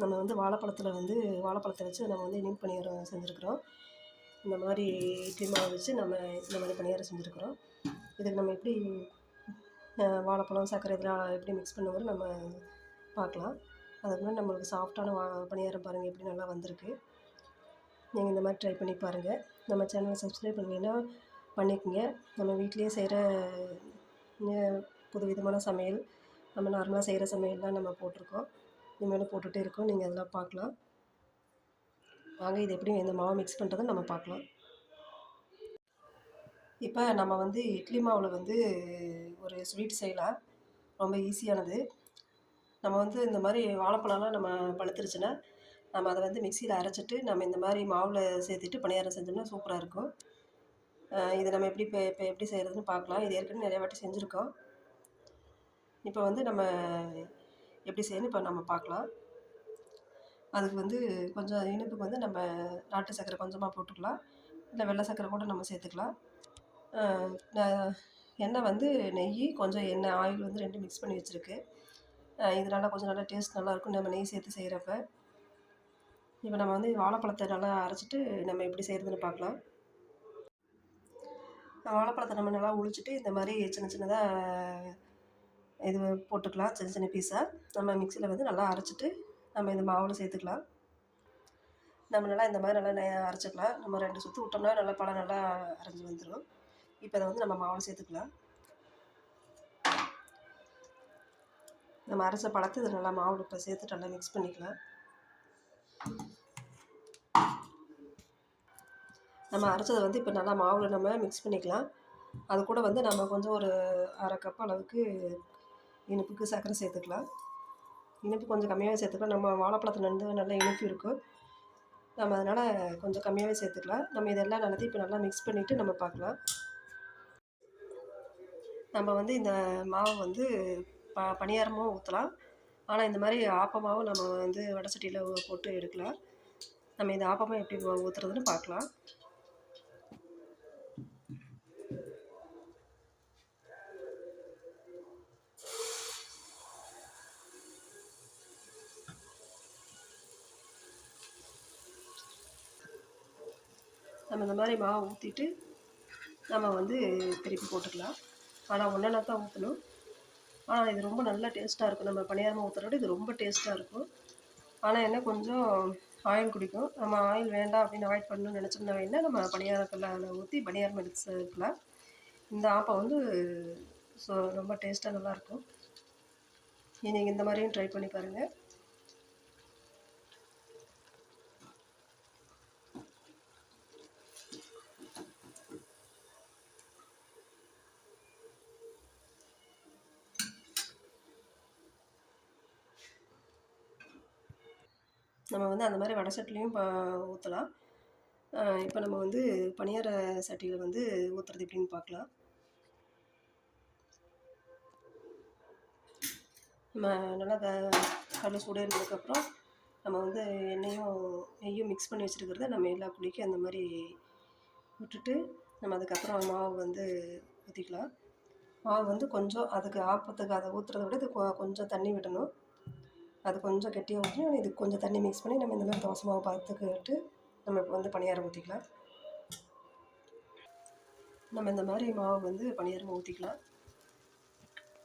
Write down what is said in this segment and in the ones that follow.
நம்ம வந்து வாழைப்பழத்தில் வந்து வாழைப்பழத்தை வச்சு நம்ம வந்து இனிப்பு பணியாரம் செஞ்சுருக்குறோம். இந்த மாதிரி இட்லி மாவு வச்சு நம்ம இந்த மாதிரி பணியாரம் செஞ்சுருக்குறோம். இதுக்கு நம்ம எப்படி வாழைப்பழம் சர்க்கரை இதெல்லாம் எப்படி மிக்ஸ் பண்ணுவோம் நம்ம பார்க்கலாம். அதுக்கு முன்னாடி நம்மளுக்கு சாஃப்டான வா பணியாரம் பாருங்கள் எப்படி நல்லா வந்திருக்கு. நீங்கள் இந்த மாதிரி ட்ரை பண்ணி பாருங்கள் நம்ம சேனலை சப்ஸ்கிரைப் பண்ணீங்கன்னா பண்ணிக்கோங்க. நம்ம வீட்லேயே செய்கிற புது விதமான சமையல் நம்ம நார்மலாக செய்கிற சமையல்லாம் நம்ம போட்டிருக்கோம். இனிமேல் போட்டுகிட்டே இருக்கோம். நீங்கள் அதெல்லாம் பார்க்கலாம். வாங்க இது எப்படி இந்த மாவு மிக்ஸ் பண்ணுறதை நம்ம பார்க்கலாம். இப்போ நம்ம வந்து இட்லி மாவில் வந்து ஒரு ஸ்வீட் செய்யலாம். ரொம்ப ஈஸியானது நம்ம வந்து இந்த மாதிரி வாழைப்பழம்லாம் நம்ம பழுத்துருச்சுன்னா நம்ம அதை வந்து மிக்சியில் அரைச்சிட்டு நம்ம இந்த மாதிரி மாவில் சேர்த்துட்டு பணியாரம் செஞ்சோம்னா சூப்பராக இருக்கும். இதை நம்ம எப்படி இப்போ இப்போ எப்படி செய்கிறதுன்னு பார்க்கலாம். இது ஏற்கனவே நிறையா வாட்டி செஞ்சுருக்கோம். இப்போ வந்து நம்ம எப்படி செய்யணும் இப்போ நம்ம பார்க்கலாம். அதுக்கு வந்து கொஞ்சம் இனிப்புக்கு வந்து நம்ம நாட்டு சர்க்கரை கொஞ்சமாக போட்டுக்கலாம். இல்லை வெள்ளை சர்க்கரை கூட நம்ம சேர்த்துக்கலாம். எண்ணெய் வந்து நெய் கொஞ்சம் எண்ணெய் ஆயில் வந்து ரெண்டும் மிக்ஸ் பண்ணி வச்சுருக்கு. இதனால் கொஞ்சம் நல்லா டேஸ்ட் நல்லாயிருக்கும் நம்ம நெய் சேர்த்து செய்கிறப்ப இப்போ நம்ம வந்து வாழைப்பழத்தை நல்லா அரைச்சிட்டு நம்ம எப்படி செய்கிறதுன்னு பார்க்கலாம். வாழைப்பழத்தை நம்ம நல்லா உழிச்சிட்டு இந்த மாதிரி சின்ன சின்னதாக இது போட்டுக்கலாம் சின்ன சின்ன பீஸாக நம்ம மிக்சியில் வந்து நல்லா அரைச்சிட்டு நம்ம இந்த மாவில் சேர்த்துக்கலாம். நம்ம நல்லா இந்த மாதிரி நல்லா அரைச்சிக்கலாம். நம்ம ரெண்டு சுற்று விட்டோம்னா நல்லா பழம் நல்லா அரைஞ்சி வந்துடும் இப்போ அதை வந்து நம்ம மாவில் சேர்த்துக்கலாம். நம்ம அரைச்ச பழத்தை இதை நல்லா மாவில் இப்போ சேர்த்து நல்லா மிக்ஸ் பண்ணிக்கலாம். நம்ம அரைச்சதை வந்து இப்போ நல்லா மாவில் நம்ம மிக்ஸ் பண்ணிக்கலாம். அது கூட வந்து நம்ம கொஞ்சம் ஒரு அரை கப் அளவுக்கு இனிப்புக்கு சர்க்கரை சேர்த்துக்கலாம். இனிப்பு கொஞ்சம் கம்மியாகவே சேர்த்துக்கலாம். நம்ம வாழைப்பழத்தில் இருந்து நல்ல இனிப்பு இருக்கும் நம்ம அதனால் கொஞ்சம் கம்மியாகவே சேர்த்துக்கலாம். நம்ம இதெல்லாம் நல்லதையும் இப்போ நல்லா மிக்ஸ் பண்ணிவிட்டு நம்ம பார்க்கலாம். நம்ம வந்து இந்த மாவை வந்து ப பணியாரமும் ஊற்றலாம் ஆனால் இந்த மாதிரி ஆப்பமாவும் நம்ம வந்து வடை சட்டியில் போட்டு எடுக்கலாம். நம்ம இந்த ஆப்பமாக எப்படி ஊற்றுறதுன்னு பார்க்கலாம். நம்ம இந்த மாதிரி மாவு ஊற்றிட்டு நம்ம வந்து திருப்பி போட்டுக்கலாம். ஆனால் ஒன்றா தான் ஊற்றணும் ஆனால் இது ரொம்ப நல்லா டேஸ்ட்டாக இருக்கும். நம்ம பணியாரமாக ஊற்றுறோட இது ரொம்ப டேஸ்ட்டாக இருக்கும். ஆனால் என்ன கொஞ்சம் ஆயில் குடிக்கும். நம்ம ஆயில் வேண்டாம் அப்படின்னு அவாய்ட் பண்ணணும்னு நினச்சோம்னா வேணால் நம்ம பணியாரத்தில் ஊற்றி பணியாரம் எடுத்து இருக்கலாம் இந்த ஆப்பை வந்து ஸோ ரொம்ப டேஸ்ட்டாக நல்லாயிருக்கும் நீங்கள் இந்த மாதிரியும் ட்ரை பண்ணி பாருங்கள் நம்ம வந்து அந்த மாதிரி வடை சட்டிலையும் ஊற்றலாம் இப்போ நம்ம வந்து பணியார சட்டியில் வந்து ஊற்றுறது எப்படின்னு பார்க்கலாம் நம்ம நல்லா க கல் சூடு இருந்ததுக்கப்புறம் நம்ம வந்து எண்ணெயும் நெய்யும் மிக்ஸ் பண்ணி வச்சுருக்கிறத நம்ம எல்லா குடிக்கும் அந்த மாதிரி விட்டுட்டு நம்ம அதுக்கப்புறம் மாவு வந்து ஊற்றிக்கலாம் மாவு வந்து கொஞ்சம் அதுக்கு ஆப்பத்துக்கு அதை ஊற்றுறத விட இது கொஞ்சம் தண்ணி விடணும். அது கொஞ்சம் கெட்டியாக ஊற்றி இது கொஞ்சம் தண்ணி மிக்ஸ் பண்ணி நம்ம இந்த மாதிரி தோசை மாவு பார்த்துக்கிட்டு நம்ம இப்போ வந்து பணியாரம் ஊற்றிக்கலாம் நம்ம இந்த மாதிரி மாவு வந்து பணியாரம் ஊற்றிக்கலாம்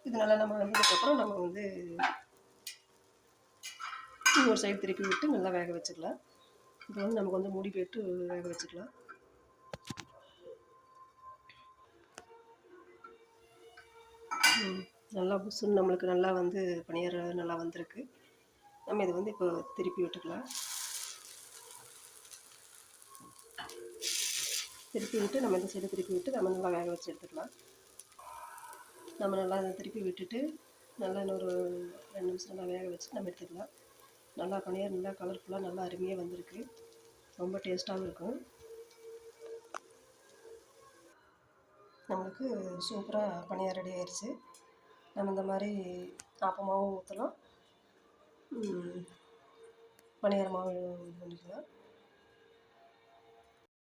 இது நல்லா நம்ம வந்ததுக்கப்புறம் நம்ம வந்து ஒரு சைடு திருப்பி விட்டு நல்லா வேக வச்சுக்கலாம். இப்போ வந்து நமக்கு வந்து மூடி போயிட்டு வேக வச்சுக்கலாம். நல்லா புசுன்னு நம்மளுக்கு நல்லா வந்து பணியாரம் நல்லா வந்திருக்கு. நம்ம இதை வந்து இப்போ திருப்பி விட்டுக்கலாம். திருப்பி விட்டு நம்ம இந்த சைடு திருப்பி விட்டு நம்ம நல்லா வேக வச்சு எடுத்துக்கலாம். நம்ம நல்லா அதை திருப்பி விட்டுட்டு நல்லா இன்னொரு ரெண்டு நிமிஷம் நல்லா வேக வச்சு நம்ம எடுத்துக்கலாம். நல்லா பனியாக நல்லா கலர்ஃபுல்லாக நல்லா அருமையாக வந்திருக்கு. ரொம்ப டேஸ்ட்டாகவும் இருக்கும். நம்மளுக்கு சூப்பராக பனியார் ரெடி ஆயிடுச்சு நம்ம இந்த மாதிரி ஆப்பமாகவும் ஊற்றலாம் மணிகரமாக இது பண்ணிக்கலாம்.